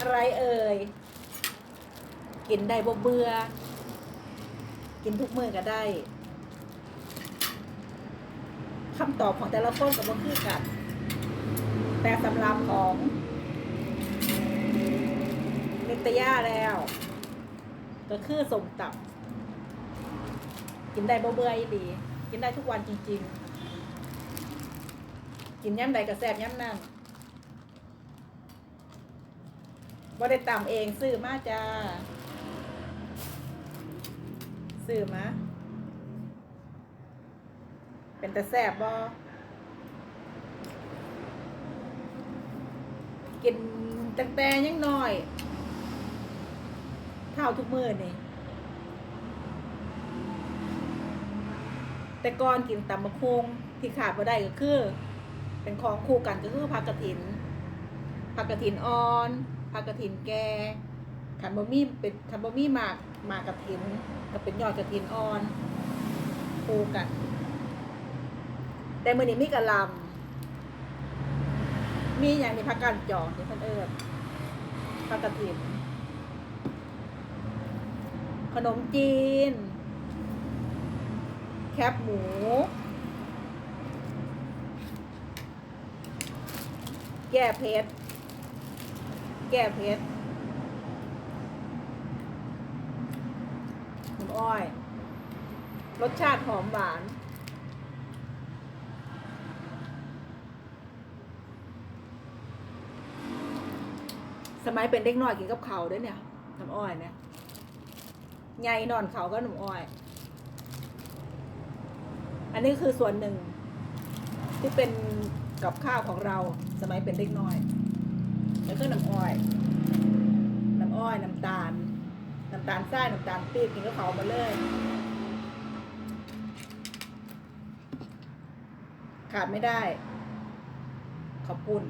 อะไรเอ่ย กินได้บ่เบื่อ กินทุกมื้อก็ได้คำตอบของแต่ละคนกับบ่คือกัน แต่สำหรับของนิตยาแล้ว ก็คือสมตับ กินได้บ่เบื่ออีหลีกินได้ทุกวันจริง ๆ กินย่ำใดก็แซ่บย่ำนั่น บ่ได้ตำเองซื้อมาจ้าซื้อมาเป็นแต่แซบบ่กินตั้งแต่ยังน้อยเท่าทุกมื้อนี่แต่ก่อนกินตำมะคงที่ขาดบ่ได้ก็คือ เป็นของคู่กันก็คือผักกระถินผักกระถินอ่อน ผักกระถินแก่ขันบะมี่เป็นขันบะมี่หมากหมากกระถินก็เป็นยอดกระถินอ่อนคู่กัน แต่มื้อนี้มีกะลำมีอย่างนี้ผักกาดจองที่พิ่นเอิ้นผักกระถิน ขนมจีน แคบหมูแก้เผ็ด แก้เผ็ดน้ำอ้อย รสชาติหอมหวาน สมัยเป็นเด็กน้อยกินกับเขาวด้วยเนี่ยน้ำอ้อยเนี่ยไงนอนเขาก็หน้ำอ้อย อันนี้คือส่วนหนึ่งที่เป็นกับข้าวของเราสมัยเป็นเด็กน้อย แล้วก็น้ำอ้อย น้ำอ้อย น้ำตาล น้ำตาลทราย น้ำตาลปี๊บกินกับเขามาเลยขาดไม่ได้ขอบคุณ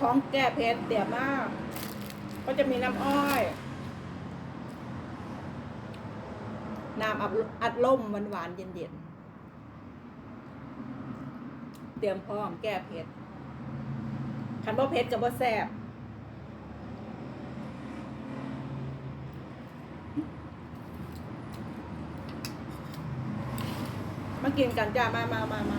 ของแก้เผ็ดเดี๋ยวมาก ก็จะมีน้ำอ้อย น้ำอัดอัดลมหวานหวานเย็นเย็นเตรียมพร้อมแก้เผ็ดคันว่าเผ็ดกับบ่แซ่บมากินกันจ้ามามามามา